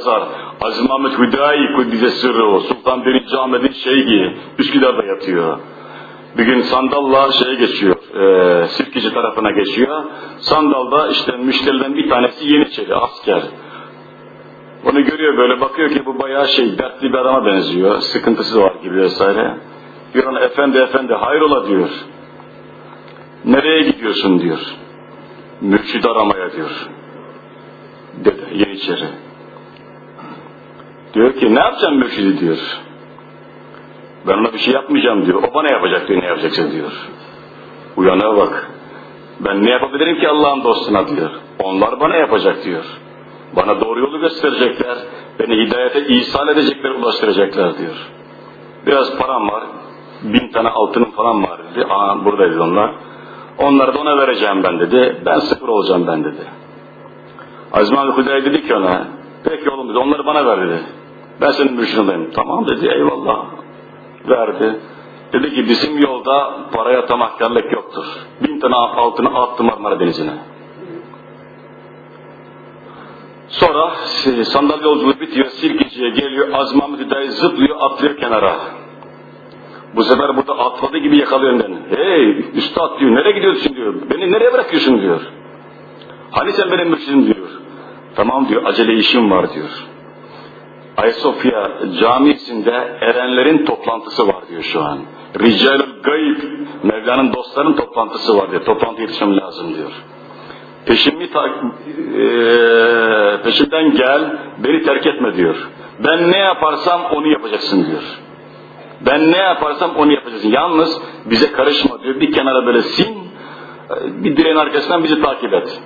yazar. Aziz Mahmut Hüdayi Kuddise Sırrı Sultan 1. Ahmet'in şeyhi Üsküdar'da yatıyor. Bir gün sandalla şeye geçiyor, e, Sirkeci tarafına geçiyor. Sandalda işte müşteriden bir tanesi Yeniçeri, asker. Onu görüyor böyle bakıyor ki bu bayağı şey dertli bir adama benziyor. Sıkıntısı var gibi vesaire. Diyor ona efendi efendi hayrola diyor. Nereye gidiyorsun diyor. Mürşid aramaya diyor. Dede Yeniçeri. Diyor ki ne yapacağım mürşidi diyor. Ben ona bir şey yapmayacağım diyor. O bana yapacak diyor ne yapacaksın diyor. Uyanığa bak. Ben ne yapabilirim ki Allah'ın dostuna diyor. Onlar bana yapacak diyor. Bana doğru yolu gösterecekler. Beni hidayete ihsan edecekler, ulaştıracaklar diyor. Biraz param var. Bin tane altınım falan var dedi. Aa buradaydı onlar. Onları da ona vereceğim ben dedi. Ben sıfır olacağım ben dedi. Azim abi Hüdayi dedi ki ona. Peki oğlum dedi onları bana ver dedi. Ben senin mürşidindeyim. Tamam dedi eyvallah. Verdi. Dedi ki bizim yolda paraya tamahkarlık yoktur. Bin tane altını attım Marmara Denizi'ne. Sonra e, sandalye yolculuğu bitiyor, Sirkeci'ye geliyor, Azim Ahmet Hüdayi zıplıyor, atlıyor kenara. Bu sefer burada atladı gibi yakalıyor beni. Hey üstad diyor, nereye gidiyorsun diyor, beni nereye bırakıyorsun diyor. Hani sen benim mürşidim diyor. Tamam diyor, acele işim var diyor. Ayasofya camisinde erenlerin toplantısı var diyor şu an. Ricalül gayb, Mevla'nın dostların toplantısı var diyor. Toplantı yetişmem lazım diyor. Peşimi ta, e, peşimden gel, beni terk etme diyor. Ben ne yaparsam onu yapacaksın diyor. Ben ne yaparsam onu yapacaksın. Yalnız bize karışma diyor. Bir kenara böyle sin, bir direğin arkasından bizi takip et.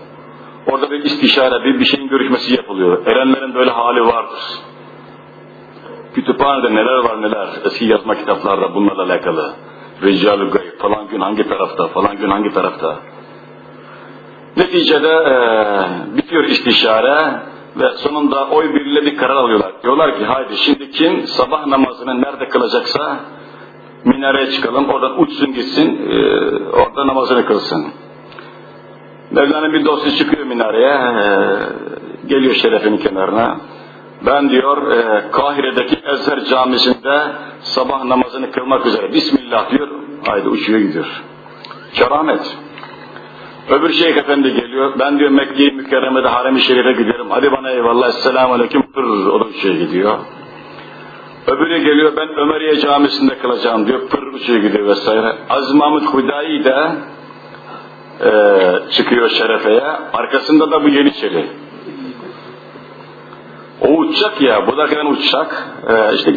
Orada bir istişare, bir, bir şeyin görüşmesi yapılıyor. Erenlerin böyle hali vardır. Kütüphanede neler var neler, eski yazma kitaplarda bunlarla alakalı. Rical-ı gayb, falan gün hangi tarafta, falan gün hangi tarafta. Neticede e, bitiyor istişare ve sonunda oy birliğiyle bir karar alıyorlar. Diyorlar ki haydi şimdi kim sabah namazını nerede kılacaksa minareye çıkalım, oradan uçsun gitsin, e, orada namazını kılsın. Mevla'nın bir dostu çıkıyor minareye, e, geliyor şerefin kenarına. Ben diyor e, Kahire'deki Ezher camisinde sabah namazını kılmak üzere. Bismillah diyor. Haydi uçuyor gidiyor. Keramet. Öbür şeyh efendi geliyor. Ben diyor Mekke-i Mükerreme'de Harem-i Şerif'e gidiyorum. Hadi bana eyvallah. Esselamu Aleyküm. Pırr. O da uçuyor gidiyor. Öbürü geliyor. Ben Ömeriye camisinde kılacağım diyor. Pırr uçuyor gidiyor vesaire. Aziz Mahmut Hudayi de e, çıkıyor şerefeye. Arkasında da bu Yeniçeri. O uçacak ya, bu da kadar uçacak. Ee, işte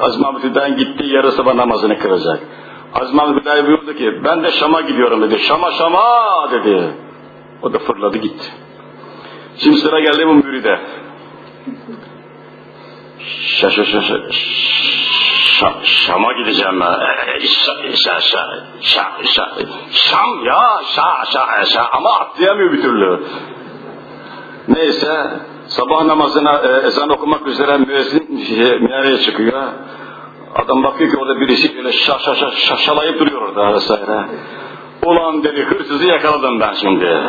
Aziz Mahmut Hüdayi'nin gittiği yarı sabah namazını kılacak. Aziz Mahmut Hüdayi buyurdu ki, ben de Şam'a gidiyorum dedi. Şam'a Şam'a dedi. O da fırladı gitti. Şimdi sıra geldi bu müride. Şa şa şa şa Şa, Şam'a gideceğim ben. Şa, şa, şa, şa, şa, Şam ya, şa, şa, şa. Ama atlayamıyor bir türlü. Neyse, sabah namazına e, ezan okumak üzere müezzin şey, minareye çıkıyor. Adam bakıyor ki orada birisi böyle şa şa şa şaşalayıp duruyor orada vesaire. Ulan dedi hırsızı yakaladım ben şimdi.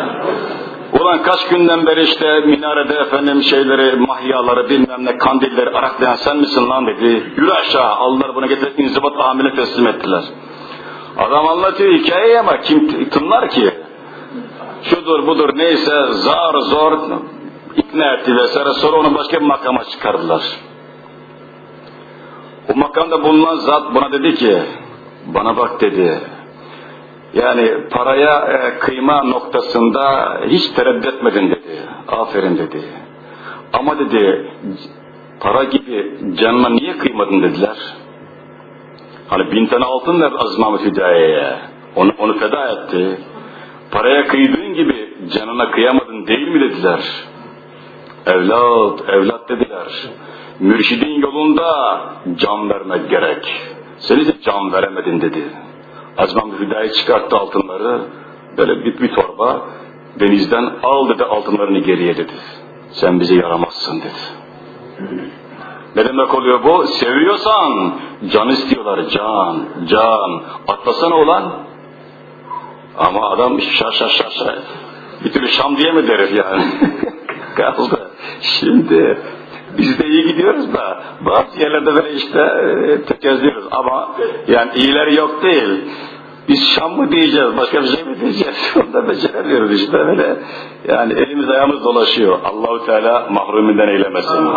Ulan kaç günden beri işte minarede efendim şeyleri, mahyaları, bilmem ne, kandilleri araklayan sen misin lan dedi. Yürü aşağı. Aldılar bunu getirip inzibat amile teslim ettiler. Adam anlatıyor hikayeyi ama kim tınlar ki? Şudur budur neyse zar zor ikna etti vesaire sonra onu başka bir makama çıkardılar. O makamda bulunan zat buna dedi ki bana bak dedi yani paraya e, kıyma noktasında hiç tereddüt etmedin dedi. Aferin dedi. Ama dedi para gibi canına niye kıymadın dediler. Hani bin tane altın ver Aziz Mahmut Hüdayi'ye. Onu, onu feda etti. Paraya kıydığın gibi canına kıyamadın değil mi dediler. Evlat, evlat dediler. Mürşidin yolunda can vermek gerek. Seni de can veremedin dedi. Azman Hüdayi çıkarttı altınları. Böyle bir, bir torba. Denizden al dedi altınlarını geriye dedi. Sen bize yaramazsın dedi. Ne demek oluyor bu? Seviyorsan can istiyorlar can, can. Atlasana olan. Ama adam şa şa şa şa. Bir türlü Şam diyemedi herif yani. Kaldı. Şimdi Biz de iyi gidiyoruz da bazı yerlerde böyle işte e, tökezliyoruz ama yani iyileri yok değil. Biz Şam mı diyeceğiz, başka bir şey mi diyeceğiz? Onu da beceremiyoruz işte böyle. Yani elimiz ayağımız dolaşıyor. Allahu Teala mahruminden eylemesin.